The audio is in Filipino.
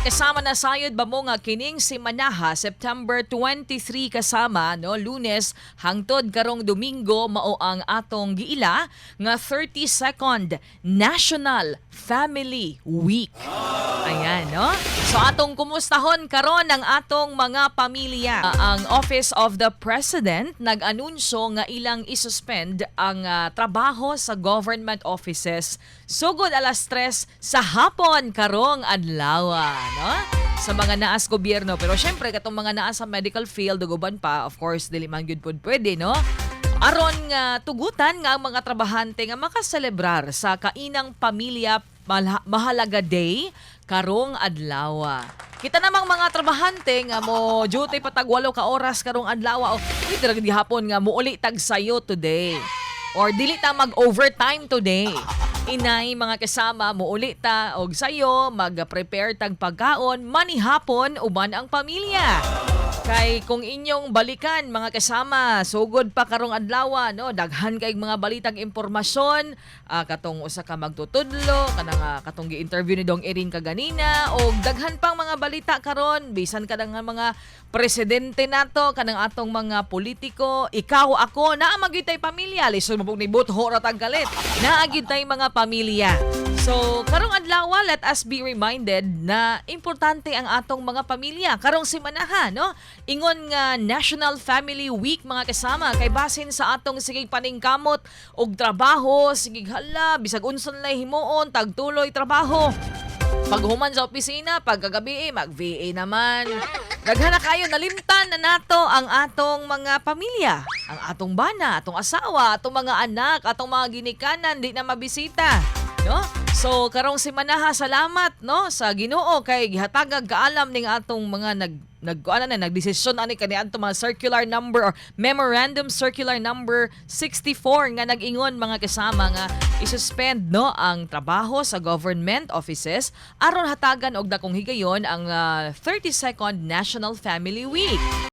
Mga kasama na sayod ba mo nga kining si Manaha September 23 kasama no Lunes hangtod karong Domingo mao ang atong giila nga 32nd National Family Week. Ayan, no? So atong kumustahon karon ang atong mga pamilya. Ah, ang Office of the President nag-anunsyo nga ilang isuspend ang ah, trabaho sa government offices sugod alas 3 sa hapon karong adlaw, no? Sa mga naas gobyerno. Pero syempre katong mga naas sa medical field uguban pa, of course, dili man gyud pud pwede, no? Aron nga tugutan nga ang mga trabahante nga makaselebrar sa kainang pamilya Mahalaga Day karong adlaw. Kita namang mga trabahante nga mo duty patag walo ka oras karong adlaw o dili ra gid hapon nga muuli tag sayo today or dili ta mag-overtime today. Inay mga kasama muuli ta og sayo mag-prepare tag pagkaon manihapon uban ang pamilya. Kay kung inyong balikan mga kasama, sugod pa karong adlaw no, daghan kay mga balitang impormasyon, ah, katong usa ka magtutudlo, kanang ah, katong gi-interview ni Dong Erin kaganina og daghan pang mga balita karon bisan kadang nga mga presidente nato kanang atong mga politiko, ikaw ako naa magyutay pamilya, lisod mo ni butho ra tag galit. Naa mga pamilya. So, karong adlaw, let us be reminded na importante ang atong mga pamilya. Karong simanaha, no? Ingon nga National Family Week mga kasama kay basin sa atong sigig paningkamot og trabaho, sigig hala, bisag unson lay himuon, tagtuloy trabaho. Paghuman sa opisina, pagkagabi, mag-VA naman. Daghan na kayo, nalimtan na nato ang atong mga pamilya. Ang atong bana, atong asawa, atong mga anak, atong mga ginikanan, di na mabisita. No? So, karong si Manaha, salamat no sa Ginoo kay gihatagag kaalam ning atong mga nag nag ano na nagdesisyon ani kani adto mga circular number or memorandum circular number 64 nga nag-ingon mga kasama nga isuspend no ang trabaho sa government offices aron hatagan og dakong higayon ang ah, 32nd National Family Week.